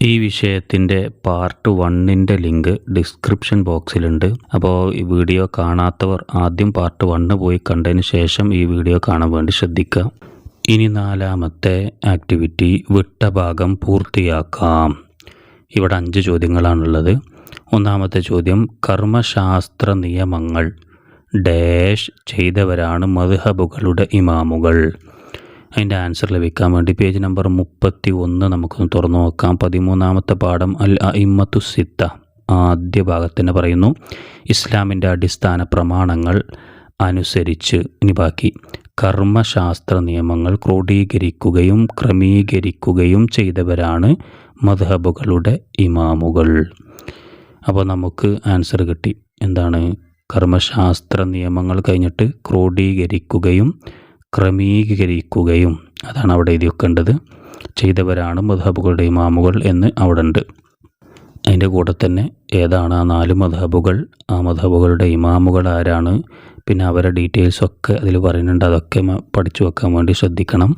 ഈ വിഷയത്തിന്റെ പാർട്ട് വണ്ണിന്റെ ലിങ്ക് ഡിസ്ക്രിപ്ഷൻ ബോക്സിലുണ്ട്. അപ്പോൾ ഈ വീഡിയോ കാണാത്തവർ ആദ്യം പാർട്ട് വണ്ണ് പോയി കണ്ടതിന് ശേഷം ഈ വീഡിയോ കാണാൻ വേണ്ടി ശ്രദ്ധിക്കുക. ഇനി നാലാമത്തെ ആക്ടിവിറ്റി വിട്ട ഭാഗം പൂർത്തിയാക്കാം. ഇവിടെ അഞ്ച് ചോദ്യങ്ങളാണുള്ളത്. ഒന്നാമത്തെ ചോദ്യം കർമ്മശാസ്ത്ര നിയമങ്ങൾ ഡാഷ് ചെയ്തവരാണ് മധുഹബുകളുടെ ഇമാമുകൾ. അതിന്റെ ആൻസർ ലഭിക്കാൻ വേണ്ടി പേജ് നമ്പർ മുപ്പത്തി ഒന്ന് നമുക്കൊന്ന് തുറന്നു നോക്കാം. പതിമൂന്നാമത്തെ പാഠം അൽ അയിമ്മത്തു സിത്ത ആദ്യ ഭാഗത്തിന് പറയുന്നു. ഇസ്ലാമിന്റെ അടിസ്ഥാന പ്രമാണങ്ങൾ അനുസരിച്ച് ഇനി ബാക്കി. കർമ്മശാസ്ത്ര നിയമങ്ങൾ ക്രോഡീകരിക്കുകയും ക്രമീകരിക്കുകയും ചെയ്തവരാണ് മധബുകളുടെ ഇമാമുകൾ. അപ്പോൾ നമുക്ക് ആൻസർ കിട്ടി. എന്താണ്? കർമ്മശാസ്ത്ര നിയമങ്ങൾ കഴിഞ്ഞിട്ട് ക്രോഡീകരിക്കുകയും ക്രമീകരിക്കുകയും അതാണ് അവിടെ എഴുതി വെക്കേണ്ടത് ചെയ്തവരാണ് മധബുകളുടെ ഇമാമുകൾ എന്ന് അവിടെ ഉണ്ട് അതിന്റെ കൂടെ തന്നെ ഏതാണ് ആ നാല് മധബുകൾ ആ മധബുകളുടെ ഇമാമുകൾ ആരാണ്? പിന്നെ അവരുടെ ഡീറ്റെയിൽസൊക്കെ അതിൽ പറയുന്നുണ്ട്. അതൊക്കെ പഠിച്ചു വെക്കാൻ വേണ്ടി ശ്രദ്ധിക്കണം.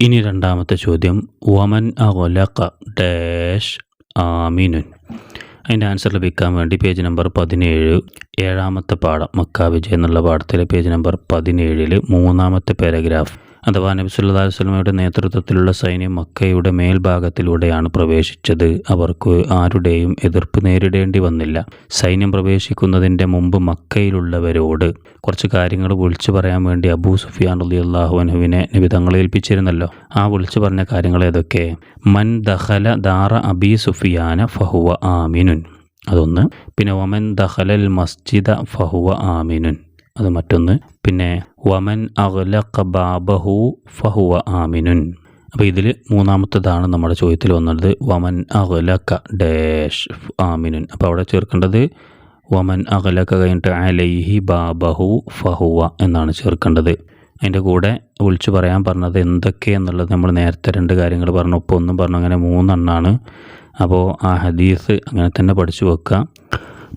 ഇനി രണ്ടാമത്തെ ചോദ്യം. വമൻ അ ഡാഷ് ആമിനുൻ. അതിന്റെ ആൻസർ ലഭിക്കാൻ വേണ്ടി പേജ് നമ്പർ പതിനേഴ് ഏഴാമത്തെ പാഠം മക്ക വിജയ് എന്നുള്ള പാഠത്തിലെ പേജ് നമ്പർ പതിനേഴിൽ മൂന്നാമത്തെ പാരഗ്രാഫ് അഥവാ നബി സല്ലല്ലാഹു അലൈഹി വസല്ലമയുടെ നേതൃത്വത്തിലുള്ള സൈന്യം മക്കയുടെ മേൽഭാഗത്തിലൂടെയാണ് പ്രവേശിച്ചത്. അവർക്ക് ആരുടെയും എതിർപ്പ് നേരിടേണ്ടി വന്നില്ല. സൈന്യം പ്രവേശിക്കുന്നതിന്റെ മുമ്പ് മക്കയിലുള്ളവരോട് കുറച്ച് കാര്യങ്ങൾ വിളിച്ചു പറയാൻ വേണ്ടി അബൂ സുഫിയാൻ അലി അള്ളാഹുവിനെ നബി തങ്ങളെ ഏൽപ്പിച്ചിരുന്നല്ലോ. ആ വിളിച്ചു പറഞ്ഞ കാര്യങ്ങൾ ഏതൊക്കെ? മൻ ദഹല ദാറ അബി സുഫിയാന ഫഹുവ ആമിനുൻ. അതൊന്ന്. പിന്നെ ഒമൻ ദഹലൽ മസ്ജിദ ഫഹുവ ആമിനുൻ. അത് മറ്റൊന്ന്. പിന്നെ വമൻ അഗല ബാബഹു ഫഹുവ ആമിനുൻ. അപ്പോൾ ഇതിൽ മൂന്നാമത്തതാണ് നമ്മുടെ ചോദ്യത്തിൽ വന്നത്. വമൻ അഗ്ലഖ ഡാഷ് ആമിനുൻ. അപ്പോൾ അവിടെ ചേർക്കേണ്ടത് വമൻ അഗ്ലഖ കഴിഞ്ഞിട്ട് അലൈഹി ബാബഹു ഫഹുവ എന്നാണ് ചേർക്കേണ്ടത്. അതിന്റെ കൂടെ വിളിച്ചു പറയാൻ പറഞ്ഞത് എന്തൊക്കെ എന്നുള്ളത് നമ്മൾ നേരത്തെ രണ്ട് കാര്യങ്ങൾ പറഞ്ഞു. ഇപ്പോൾ ഒന്നും പറഞ്ഞു അങ്ങനെ മൂന്നെണ്ണാണ്. അപ്പോൾ ആ ഹദീസ് അങ്ങനെ തന്നെ പഠിച്ചു വെക്കുക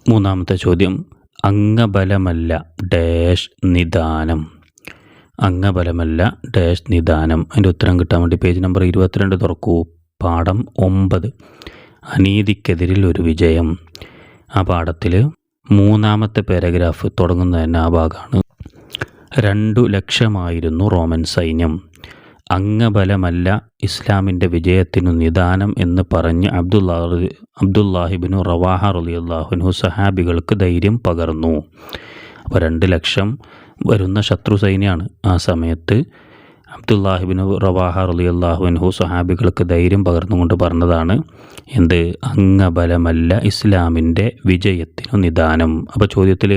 മൂന്നാമത്തെ ചോദ്യം. അംഗബലമല്ല ഡാഷ് നിദാനം. അംഗബലമല്ല ഡാഷ് നിദാനം. അതിന്റെ ഉത്തരം കിട്ടാൻ വേണ്ടി പേജ് നമ്പർ ഇരുപത്തിരണ്ട് തുറക്കൂ. പാഠം ഒമ്പത്. അനീതിക്കെതിരിൽ ഒരു വിജയം. ആ പാഠത്തിൽ മൂന്നാമത്തെ പാരഗ്രാഫ് തുടങ്ങുന്ന തന്നെ ആ ഭാഗമാണ്. രണ്ടു ലക്ഷമായിരുന്നു റോമൻ സൈന്യം. അംഗബലമല്ല ഇസ്ലാമിന്റെ വിജയത്തിനു നിദാനം എന്ന് പറഞ്ഞ് അബ്ദുല്ലാഹ് അബ്ദുല്ലാഹിബിനു റവാഹ റലിയുല്ലാഹുനു സഹാബികൾക്ക് ധൈര്യം പകർന്നു. അപ്പോൾ രണ്ട് ലക്ഷം വരുന്ന ശത്രു സൈന്യമാണ് ആ സമയത്ത് അബ്ദുല്ലാഹിബിനു റവാഹ റലിയല്ലാഹുൻഹു സഹാബികൾക്ക് ധൈര്യം പകർന്നുകൊണ്ട് പറഞ്ഞതാണ് എന്ത് അംഗബലമല്ല ഇസ്ലാമിന്റെ വിജയത്തിനു നിദാനം? അപ്പോൾ ചോദ്യത്തിൽ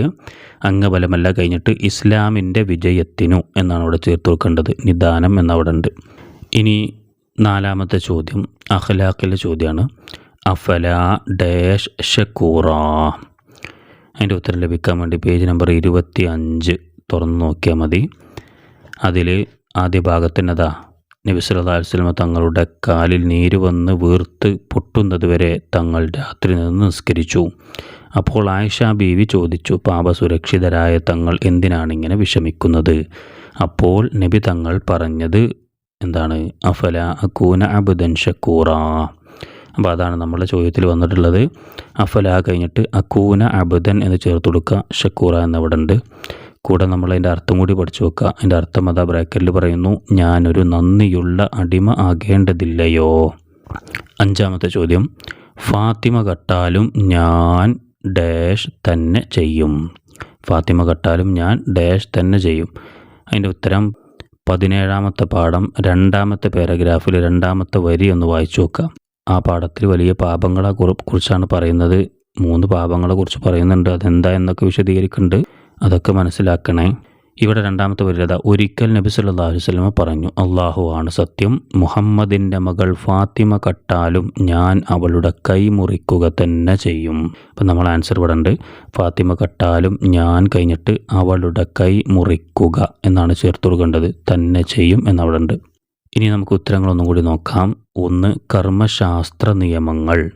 അംഗബലമല്ല കഴിഞ്ഞിട്ട് ഇസ്ലാമിന്റെ വിജയത്തിനു എന്നാണ് അവിടെ ചേർത്ത് വെക്കേണ്ടത് നിദാനം എന്നവിടെ ഉണ്ട് ഇനി നാലാമത്തെ ചോദ്യം അഖലാഖിലെ ചോദ്യമാണ് അഫല ഡാഷ് ഷക്കൂറ? അതിന്റെ ഉത്തരം ലഭിക്കാൻ വേണ്ടി പേജ് നമ്പർ ഇരുപത്തി അഞ്ച് തുറന്ന് നോക്കിയാൽ മതി. അതിൽ ആദ്യ ഭാഗത്തിനതാ നബി സല്ലല്ലാഹു അലൈഹി തങ്ങളുടെ കാലിൽ നീര് വന്ന് വീർത്ത് പൊട്ടുന്നതുവരെ തങ്ങൾ രാത്രി നിന്ന് നിസ്കരിച്ചു. അപ്പോൾ ആയിഷ ബീവി ചോദിച്ചു പാപസുരക്ഷിതരായ തങ്ങൾ എന്തിനാണ് ഇങ്ങനെ വിഷമിക്കുന്നത്? അപ്പോൾ നബി തങ്ങൾ പറഞ്ഞത് എന്താണ്? അഫല അക്കൂന അബുദൻ ഷക്കൂറ. അപ്പോൾ അതാണ് നമ്മളുടെ ചോദ്യത്തിൽ വന്നിട്ടുള്ളത്. അഫല കഴിഞ്ഞിട്ട് അക്കൂന അബുദൻ എന്ന് ചേർത്ത് കൊടുക്കുക ഷക്കൂറ എന്നവിടെ ഉണ്ട് കൂടെ നമ്മൾ അതിന്റെ അർത്ഥം കൂടി പഠിച്ചു വെക്കുക. അതിന്റെ അർത്ഥം അതാ ബ്രാക്കറ്റിൽ പറയുന്നു ഞാനൊരു നന്ദിയുള്ള അടിമ ആകേണ്ടതില്ലയോ? അഞ്ചാമത്തെ ചോദ്യം ഫാത്തിമ കട്ടാലും ഞാൻ ഡാഷ് തന്നെ ചെയ്യും. ഫാത്തിമ കട്ടാലും ഞാൻ ഡാഷ് തന്നെ ചെയ്യും. അതിന്റെ ഉത്തരം പതിനേഴാമത്തെ പാഠം രണ്ടാമത്തെ പാരഗ്രാഫിൽ രണ്ടാമത്തെ വരി ഒന്ന് വായിച്ചു നോക്കുക ആ പാഠത്തിൽ വലിയ പാപങ്ങളെ കുറി- കുറിച്ചാണ് പറയുന്നത്. മൂന്ന് പാപങ്ങളെ കുറിച്ച് പറയുന്നുണ്ട്. അതെന്താ എന്നൊക്കെ വിശദീകരിക്കുന്നുണ്ട്. അതൊക്കെ മനസ്സിലാക്കണേ. ഇവിടെ രണ്ടാമത്തെ വരിത ഒരിക്കൽ നബി സല്ലല്ലാഹു അലൈഹി വസല്ലമ പറഞ്ഞു അള്ളാഹു ആണ് സത്യം. മുഹമ്മദിന്റെ മകൾ ഫാത്തിമ കട്ടാലും ഞാൻ അവളുടെ കൈ മുറിക്കുക തന്നെ ചെയ്യും. അപ്പം നമ്മൾ ആൻസർ ഇവിടെ ഉണ്ട്. ഫാത്തിമ കട്ടാലും ഞാൻ കഴിഞ്ഞിട്ട് അവളുടെ കൈ മുറിക്കുക എന്നാണ് ചേർത്ത് കൊടുക്കേണ്ടത്. തന്നെ ചെയ്യും എന്നവിടെ ഉണ്ട്. ഇനി നമുക്ക് ഉത്തരങ്ങളൊന്നും കൂടി നോക്കാം. ഒന്ന് കർമ്മശാസ്ത്ര നിയമങ്ങൾ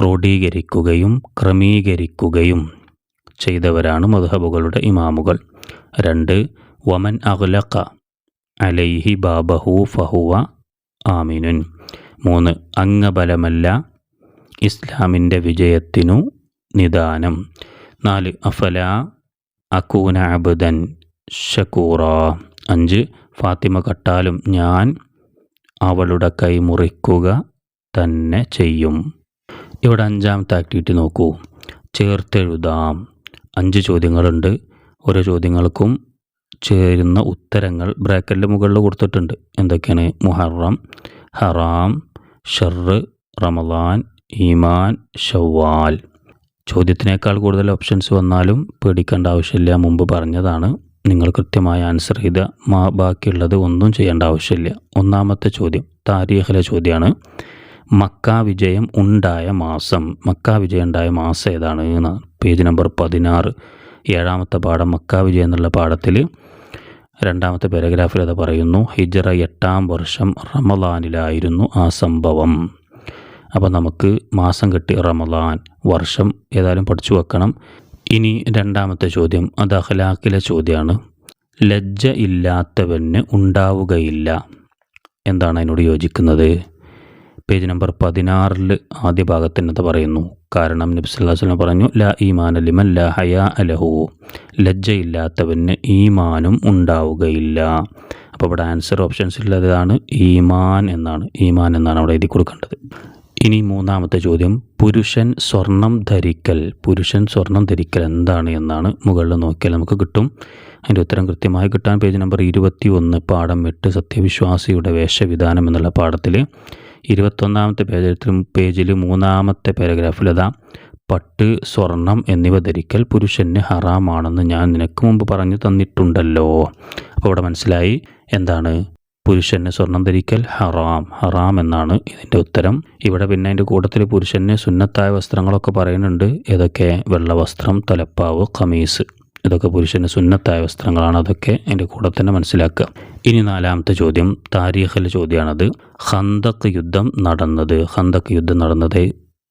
ക്രോഡീകരിക്കുകയും ക്രമീകരിക്കുകയും ചെയ്തവരാണ് മധുഹബുകളുടെ ഇമാമുകൾ. രണ്ട് വമൻ അഖ്ലഖ അലൈഹി ബാബഹു ഫഹുവ ആമിനുൻ. മൂന്ന് അംഗബലമല്ല ഇസ്ലാമിന്റെ വിജയത്തിനു നിദാനം. നാല് അഫല അക്കൂന അബുദൻ ഷക്കൂറ. അഞ്ച് ഫാത്തിമ കട്ടാലും ഞാൻ അവളുടെ കൈ മുറിക്കുക തന്നെ ചെയ്യും. ഇവിടെ അഞ്ചാമത്തെ ആക്ടിവിറ്റി നോക്കൂ. ചേർത്തെഴുതാം. അഞ്ച് ചോദ്യങ്ങളുണ്ട്. ഓരോ ചോദ്യങ്ങൾക്കും ചേരുന്ന ഉത്തരങ്ങൾ ബ്രാക്കറ്റിന്റെ മുകളിൽ കൊടുത്തിട്ടുണ്ട്. എന്തൊക്കെയാണ്? മുഹറം ഹറാം ഷർറ് റമദാൻ ഈമാൻ ഷവാൽ ചോദ്യത്തിനേക്കാൾ കൂടുതൽ ഓപ്ഷൻസ് വന്നാലും പേടിക്കേണ്ട ആവശ്യമില്ല. മുമ്പ് പറഞ്ഞതാണ്. നിങ്ങൾ കൃത്യമായ ആൻസർ ചെയ്ത ബാക്കിയുള്ളത് ഒന്നും ചെയ്യേണ്ട ആവശ്യമില്ല. ഒന്നാമത്തെ ചോദ്യം താരീഖിലെ ചോദ്യമാണ്. മക്ക വിജയം ഉണ്ടായ മാസം. മക്ക വിജയം ഉണ്ടായ മാസം ഏതാണ് എന്നാണ് പേജ് നമ്പർ പതിനാറ്. ഏഴാമത്തെ പാഠം മക്ക വിജയം എന്നുള്ള പാഠത്തിൽ രണ്ടാമത്തെ പാരഗ്രാഫിൽ അത് പറയുന്നു. ഹിജറ എട്ടാം വർഷം റമദാനിലായിരുന്നു ആ സംഭവം. അപ്പോൾ നമുക്ക് മാസം കിട്ടി റമദാൻ. വർഷം ഏതായാലും പഠിച്ചു വെക്കണം. ഇനി രണ്ടാമത്തെ ചോദ്യം. അത് അഖലാഖിലെ ചോദ്യമാണ്. ലജ്ജ ഇല്ലാത്തവന് ഉണ്ടാവുകയില്ല. എന്താണ് അതിനോട് യോജിക്കുന്നത്? പേജ് നമ്പർ പതിനാറിൽ ആദ്യ ഭാഗത്തിനത് പറയുന്നു. കാരണം നബി സല്ലല്ലാഹു അലൈഹി വസല്ലം പറഞ്ഞു ലാ ഈമാൻ അലിമൻ ലാ ഹയാ അലഹു ലജ്ജയില്ലാത്തവന് ഈമാനും ഉണ്ടാവുകയില്ല. അപ്പോൾ ഇവിടെ ആൻസർ ഓപ്ഷൻസിലുള്ളതാണ് ഈമാൻ എന്നാണ്. ഈമാൻ എന്നാണ് അവിടെ എഴുതി കൊടുക്കേണ്ടത്. ഇനി മൂന്നാമത്തെ ചോദ്യം. പുരുഷൻ സ്വർണം ധരിക്കൽ പുരുഷൻ സ്വർണം ധരിക്കൽ എന്താണ് എന്നാണ് മുകളിൽ നോക്കിയാൽ നമുക്ക് കിട്ടും. അതിന്റെ ഉത്തരം കൃത്യമായി കിട്ടാൻ പേജ് നമ്പർ ഇരുപത്തി ഒന്ന് പാഠം എട്ട് സത്യവിശ്വാസിയുടെ വേഷവിധാനം എന്നുള്ള പാഠത്തിൽ ഇരുപത്തൊന്നാമത്തെ പേജിൽ പേജിൽ മൂന്നാമത്തെ പാരഗ്രാഫിൽ അതാ പട്ട് സ്വർണം എന്നിവ ധരിക്കൽ പുരുഷന് ഹറാമാണെന്ന് ഞാൻ നിനക്ക് മുമ്പ് പറഞ്ഞു തന്നിട്ടുണ്ടല്ലോ. അപ്പോൾ ഇവിടെ മനസ്സിലായി എന്താണ്? പുരുഷന് സ്വർണം ധരിക്കൽ ഹറാം ഹറാം എന്നാണ് ഇതിന്റെ ഉത്തരം. ഇവിടെ പിന്നെ അതിന്റെ കൂട്ടത്തിൽ പുരുഷന് സുന്നത്തായ വസ്ത്രങ്ങളൊക്കെ പറയുന്നുണ്ട്. ഏതൊക്കെ? വെള്ള വസ്ത്രം തലപ്പാവ് ഖമീസ്. ഇതൊക്കെ പുരുഷന് സുന്നത്തായ വസ്ത്രങ്ങളാണ്. അതൊക്കെ എന്റെ കൂടെ തന്നെ മനസ്സിലാക്കുക. ഇനി നാലാമത്തെ ചോദ്യം താരീഖിലെ ചോദ്യമാണത്. ഹന്തക് യുദ്ധം നടന്നത്. ഹന്തക് യുദ്ധം നടന്നത്.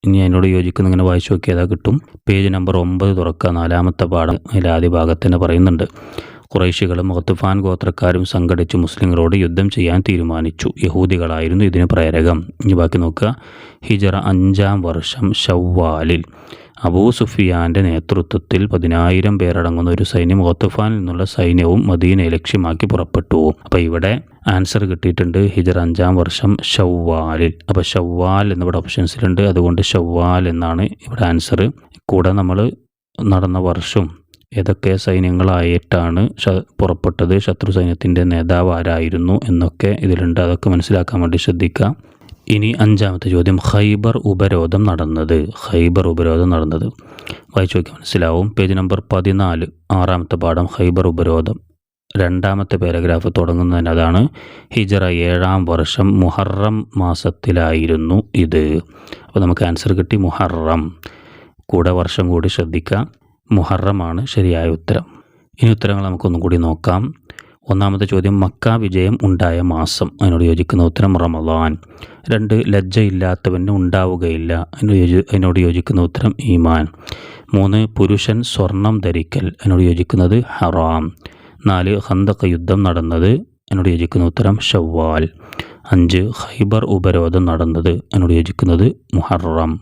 ഇനി അതിനോട് യോജിക്കുന്ന ഇങ്ങനെ വായിച്ചു നോക്കിയാൽ കിട്ടും. പേജ് നമ്പർ ഒമ്പത് തുറക്കുക. നാലാമത്തെ പാഠം അതിൽ ആദ്യ ഭാഗത്ത് തന്നെ പറയുന്നുണ്ട്. കുറേശികളും മുഖത്തുഫാൻ ഗോത്രക്കാരും സംഘടിച്ച് മുസ്ലിങ്ങളോട് യുദ്ധം ചെയ്യാൻ തീരുമാനിച്ചു. യഹൂദികളായിരുന്നു ഇതിന് പ്രേരകം. ഇനി ബാക്കി നോക്കുക. ഹിജറ അഞ്ചാം വർഷം ഷവ്വാലിൽ അബൂ സുഫിയാന്റെ നേതൃത്വത്തിൽ പതിനായിരം പേരടങ്ങുന്ന ഒരു സൈന്യം മുഖത്തുഫാനിൽ നിന്നുള്ള സൈന്യവും മദീനയെ ലക്ഷ്യമാക്കി പുറപ്പെട്ടു. അപ്പോൾ ഇവിടെ ആൻസർ കിട്ടിയിട്ടുണ്ട് ഹിജർ അഞ്ചാം വർഷം ഷവ്വാലിൽ അപ്പോൾ ഷവ്വാൽ എന്നിവിടെ ഓപ്ഷൻസിലുണ്ട്. അതുകൊണ്ട് ഷവ്വാൽ എന്നാണ് ഇവിടെ ആൻസർ. കൂടെ നമ്മൾ നടന്ന വർഷം ഏതൊക്കെ സൈന്യങ്ങളായിട്ടാണ് പുറപ്പെട്ടത്? ശത്രു സൈന്യത്തിന്റെ നേതാവ് ആരായിരുന്നു എന്നൊക്കെ ഇതിലുണ്ട്. അതൊക്കെ മനസ്സിലാക്കാൻ വേണ്ടി ശ്രദ്ധിക്കുക ഇനി അഞ്ചാമത്തെ ചോദ്യം. ഹൈബർ ഉപരോധം നടന്നത്. ഹൈബർ ഉപരോധം നടന്നത്. വായിച്ചു നോക്കി മനസ്സിലാവും. പേജ് നമ്പർ പതിനാല് ആറാമത്തെ പാഠം. ഹൈബർ ഉപരോധം. രണ്ടാമത്തെ പാരഗ്രാഫ് തുടങ്ങുന്നതിന് അതാണ് ഹിജറ ഏഴാം വർഷം മുഹറം മാസത്തിലായിരുന്നു ഇത്. അപ്പോൾ നമുക്ക് ആൻസർ കിട്ടി മുഹറം. കൂടെ വർഷം കൂടി ശ്രദ്ധിക്കുക മുഹറമാണ് ശരിയായ ഉത്തരം. ഇനി ഉത്തരങ്ങൾ നമുക്കൊന്നും കൂടി നോക്കാം. ഒന്നാമത്തെ ചോദ്യം മക്ക വിജയം ഉണ്ടായ മാസം അതിനോട് യോജിക്കുന്ന ഉത്തരം റമദാൻ. രണ്ട് ലജ്ജയില്ലാത്തവന് ഉണ്ടാവുകയില്ല അതിനോട് യോജി അതിനോട് യോജിക്കുന്ന ഉത്തരം ഈമാൻ. മൂന്ന് പുരുഷൻ സ്വർണം ധരിക്കൽ അതിനോട് യോജിക്കുന്നത് ഹറാം. നാല് ഹന്തക്ക യുദ്ധം നടന്നത് അതിനോട് യോജിക്കുന്ന ഉത്തരം ഷവ്വാൽ. അഞ്ച് ഹൈബർ ഉപരോധം നടന്നത് അതിനോട് യോജിക്കുന്നത് മുഹറം.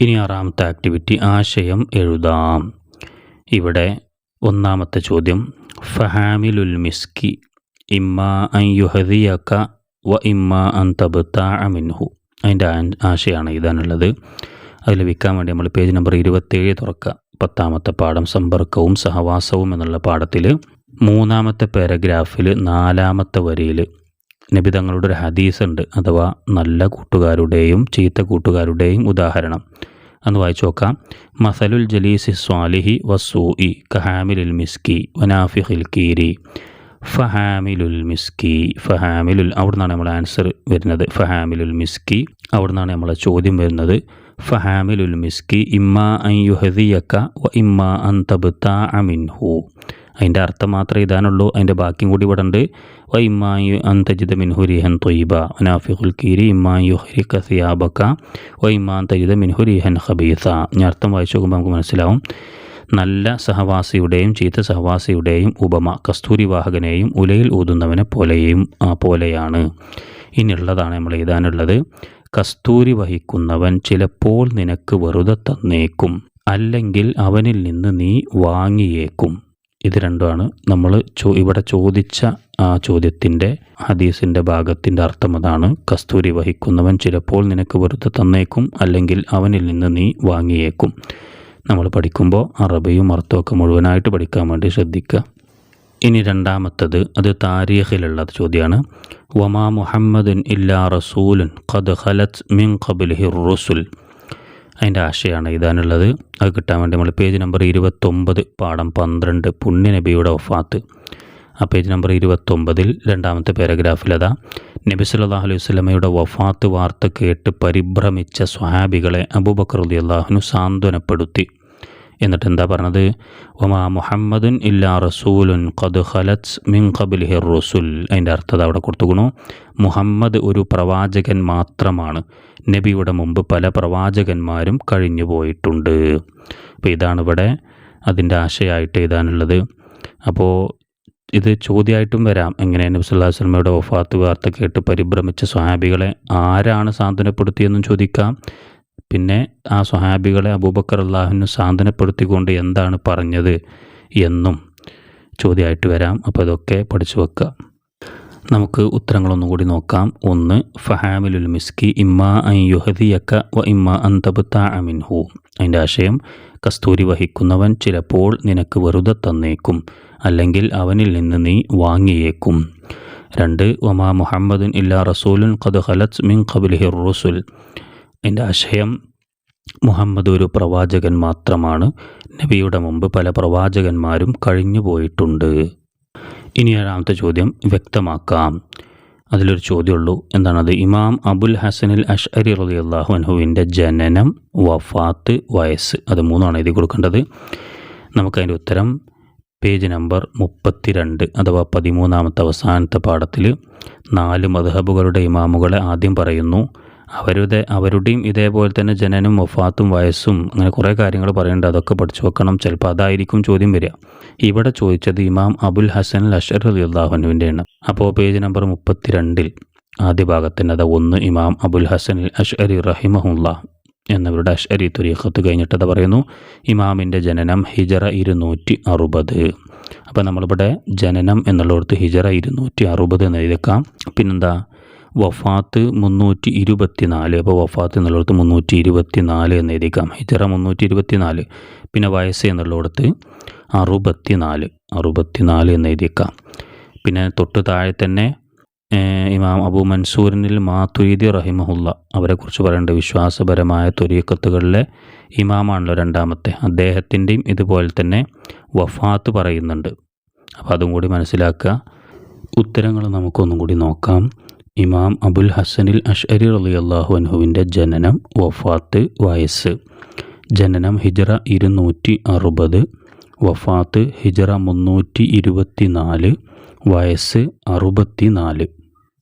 ഇനി ആറാമത്തെ ആക്ടിവിറ്റി ആശയം എഴുതാം. ഇവിടെ ഒന്നാമത്തെ ചോദ്യം. ഫഹാമിലുൽ മിസ്കി ഇമ്മ അൻ വ ഇമ്മ അൻ തബ്താ അമിൻഹു അതിന്റെ ആശയാണ് ഇതാണുള്ളത്. അതിൽ വിൽക്കാൻ വേണ്ടി നമ്മൾ പേജ് നമ്പർ ഇരുപത്തേഴ് തുറക്കുക. പത്താമത്തെ പാഠം സമ്പർക്കവും സഹവാസവും എന്നുള്ള പാഠത്തിൽ. മൂന്നാമത്തെ പാരഗ്രാഫിൽ നാലാമത്തെ വരിയിൽ നബി തങ്ങളുടെ ഒരു ഹദീസ് ഉണ്ട് അഥവാ നല്ല കൂട്ടുകാരുടെയും ചീത്ത കൂട്ടുകാരുടെയും ഉദാഹരണം. എന്ന് വായിച്ചു നോക്കാം. മസലുൽ ജലീസി സ്വാലിഹി വസൂഇ കഹാമിലുൽ മിസ്കി വനാഫിഹിൽ കീരി. ഫഹാമിലുൽ മിസ്കി ഫഹാമിലുൽ അവിടെ നിന്നാണ് നമ്മൾ ആൻസർ വരുന്നത്. ഫഹാമിലുൽ മിസ്കി അവിടെ നിന്നാണ് നമ്മളെ ചോദ്യം വരുന്നത്. ഫഹാമിലുൽ മിസ്കി ഇമ്മ അൻ യുഹദിയക്ക വ ഇമ്മ അൻ തബ്താ മിൻഹു. അതിന്റെ അർത്ഥം മാത്രമേ ഇതാനുള്ളൂ അതിന്റെ ബാക്കിയും കൂടി ഇവിടെ ഉണ്ട്. ഇമ്മായു അൻ തജിദ മിൻഹു റിഹൻ തൊയ്ബ. മുനാഫിഖുൽ കീരി ഇമ്മായു ഹരി സിയാബക്ക വ ഇമ്മാൻ തജിദ മിൻഹു റിഹൻ ഖബീസ. ഞാൻ അർത്ഥം വായിച്ചു നോക്കുമ്പോൾ നമുക്ക് മനസ്സിലാവും. നല്ല സഹവാസിയുടെയും ചീത്ത സഹവാസിയുടെയും ഉപമ കസ്തൂരിവാഹകനെയും ഉലയിൽ ഊതുന്നവനെ പോലെയും പോലെയാണ്. ഇനിയുള്ളതാണ് നമ്മൾ എഴുതാനുള്ളത്. കസ്തൂരി വഹിക്കുന്നവൻ ചിലപ്പോൾ നിനക്ക് വെറുതെ തന്നേക്കും. അല്ലെങ്കിൽ അവനിൽ നിന്ന് നീ വാങ്ങിയേക്കും. ഇത് രണ്ടുമാണ്. നമ്മൾ ചോ ഇവിടെ ചോദിച്ച ആ ചോദ്യത്തിന്റെ ഹദീസിന്റെ ഭാഗത്തിന്റെ അർത്ഥം അതാണ്. കസ്തൂരി വഹിക്കുന്നവൻ ചിലപ്പോൾ നിനക്ക് വെറുതെ തന്നേക്കും അല്ലെങ്കിൽ അവനിൽ നിന്ന് നീ വാങ്ങിയേക്കും. നമ്മൾ പഠിക്കുമ്പോൾ അറബിയും അർത്ഥമൊക്കെ മുഴുവനായിട്ട് പഠിക്കാൻ വേണ്ടി ശ്രദ്ധിക്കുക. ഇനി രണ്ടാമത്തത് അത് താരീഖിലുള്ള ചോദ്യമാണ് വമാ മുഹമ്മദുൻ ഇല്ലാ റസൂലുൻ ഖദ് ഖലത്ത് മിൻ ഖബിൽഹി റുസുൽ. അതിന്റെ ആശയമാണ് എഴുതാനുള്ളത് അത് കിട്ടാൻ വേണ്ടി നമ്മൾ പേജ് നമ്പർ ഇരുപത്തൊമ്പത് പാഠം പന്ത്രണ്ട് പുണ്യനബിയുടെ ഒഫാത്ത് ആ പേജ് നമ്പർ ഇരുപത്തൊമ്പതിൽ രണ്ടാമത്തെ പാരഗ്രാഫിൽ അതാ നബി സല്ലാ അലൈഹി വസ്ലമയുടെ വഫാത്ത് വാർത്ത കേട്ട് പരിഭ്രമിച്ച സ്വഹാബികളെ അബൂബക്കർ റളി അള്ളാഹുനു സാന്ത്വനപ്പെടുത്തി. എന്നിട്ട് എന്താ പറഞ്ഞത്? ഒമാ മുഹമ്മദുൻ ഇല്ലാ റസൂലുൻ ഖദ് ഖലത്ത് മിൻ ഖബിൽഹിർ റസുൽ. അതിന്റെ അർത്ഥത അവിടെ കൊടുത്തുക്കണു. മുഹമ്മദ് ഒരു പ്രവാചകൻ മാത്രമാണ്. നബിയുടെ മുമ്പ് പല പ്രവാചകന്മാരും കഴിഞ്ഞു പോയിട്ടുണ്ട്. അപ്പോൾ ഇതാണ് ഇവിടെ അതിന്റെ ആശയമായിട്ട് എഴുതാനുള്ളത്. അപ്പോൾ ഇത് ചോദ്യമായിട്ടും വരാം. എങ്ങനെ നബി സല്ലല്ലാഹു അലൈഹി വസല്ലമയുടെ വഫാത്ത് വാർത്ത കേട്ട് പരിഭ്രമിച്ച സ്വഹാബികളെ ആരാണ് സാന്ത്വനപ്പെടുത്തിയെന്നും ചോദിക്കാം. പിന്നെ ആ സ്വഹാബികളെ അബൂബക്കർ അള്ളാഹുവിന് സാന്ത്വനപ്പെടുത്തിക്കൊണ്ട് എന്താണ് പറഞ്ഞത് എന്നും ചോദ്യമായിട്ട് വരാം. അപ്പോൾ ഇതൊക്കെ പഠിച്ചു വെക്കുക. നമുക്ക് ഉത്തരങ്ങളൊന്നും കൂടി നോക്കാം. ഒന്ന് ഫഹാമിലുൽ മിസ്കി ഇമ്മ അൻ യുഹദിയക്ക വ ഇമ്മ അൻ തബ്താ മിൻഹു. അതിന്റെ ആശയം കസ്തൂരി വഹിക്കുന്നവൻ ചിലപ്പോൾ നിനക്ക് വെറുതെ തന്നേക്കും അല്ലെങ്കിൽ അവനിൽ നിന്ന് നീ വാങ്ങിയേക്കും. രണ്ട് ഒമാ മുഹമ്മദുൻ ഇല്ലാ റസൂലുൻ ഖദ് ഖലത്ത് മിൻ ഖബിലിഹി റുസുൽ. അതിന്റെ ആശയം മുഹമ്മദ് ഒരു പ്രവാചകൻ മാത്രമാണ്. നബിയുടെ മുമ്പ് പല പ്രവാചകന്മാരും കഴിഞ്ഞു പോയിട്ടുണ്ട്. ഇനി ഏഴാമത്തെ ചോദ്യം വ്യക്തമാക്കാം. അതിലൊരു ചോദ്യമുള്ളൂ. എന്താണത്? ഇമാം അബുൽ ഹസനിൽ അഷ്അരി റലി അള്ളാഹു അൻഹുവിന്റെ ജനനം വഫാത്ത് വയസ്സ് അത് മൂന്നാണ് എഴുതി കൊടുക്കേണ്ടത്. നമുക്കതിന്റെ ഉത്തരം പേജ് നമ്പർ മുപ്പത്തിരണ്ട് അഥവാ പതിമൂന്നാമത്തെ അവസാനത്തെ പാഠത്തിൽ നാല് മധഹബുകളുടെ ഇമാമുകളെ ആദ്യം പറയുന്നു. അവരുടെ അവരുടെയും ഇതേപോലെ തന്നെ ജനനം വഫാത്തും വയസ്സും അങ്ങനെ കുറേ കാര്യങ്ങൾ പറയുന്നുണ്ട് അതൊക്കെ പഠിച്ചു വെക്കണം. ചിലപ്പോൾ അതായിരിക്കും ചോദ്യം വരിക. ഇവിടെ ചോദിച്ചത് ഇമാം അബുൽ ഹസൻ അഷർ അലി അള്ളാഹുനുവിന്റെയാണ് അപ്പോൾ പേജ് നമ്പർ മുപ്പത്തിരണ്ടിൽ ആദ്യ ഭാഗത്തിന്റെ അത് ഒന്ന് ഇമാം അബുൽ ഹസൻ അഷ്അരി റഹിമഹുല്ല എന്നവരുടെ അഷ്അരി തുരീഖത്ത് കഴിഞ്ഞിട്ട് അത് പറയുന്നു ഇമാമിന്റെ ജനനം ഹിജറ ഇരുന്നൂറ്റി അറുപത് അപ്പോൾ നമ്മളിവിടെ ജനനം എന്നുള്ളിടത്ത് ഹിജറ ഇരുന്നൂറ്റി അറുപത് എന്ന് എഴുതിക്കാം പിന്നെന്താ? വഫാത്ത് മുന്നൂറ്റി ഇരുപത്തി നാല് അപ്പോൾ വഫാത്ത് എന്നുള്ളടത്ത് മുന്നൂറ്റി ഇരുപത്തി നാല് എന്ന് എഴുതിക്കാം ഹിജറ മുന്നൂറ്റി ഇരുപത്തി നാല് പിന്നെ വയസ്സ് എന്നുള്ളിടത്ത് അറുപത്തി നാല് അറുപത്തി നാല് എന്ന് എഴുതിക്കാം പിന്നെ തൊട്ട് താഴെ തന്നെ ഇമാം അബു മൻസൂറിനിൽ മാതുരീദി റഹിമഹുല്ല അവരെക്കുറിച്ച് പറയേണ്ട വിശ്വാസപരമായ തൊരീക്കത്തുകളിലെ ഇമാമാണല്ലോ രണ്ടാമത്തെ. അദ്ദേഹത്തിന്റെയും ഇതുപോലെ തന്നെ വഫാത്ത് പറയുന്നുണ്ട്. അപ്പോൾ അതും കൂടി മനസ്സിലാക്കുക. ഉത്തരങ്ങൾ നമുക്കൊന്നും കൂടി നോക്കാം. ഇമാം അബുൽ ഹസനിൽ അഷ്അരി അലി അള്ളാഹു അൻഹുവിന്റെ ജനനം വഫാത്ത് വയസ്സ്. ജനനം ഹിജറ ഇരുന്നൂറ്റി അറുപത് വഫാത്ത് ഹിജറ മുന്നൂറ്റി ഇരുപത്തി നാല് വയസ്സ് അറുപത്തി നാല്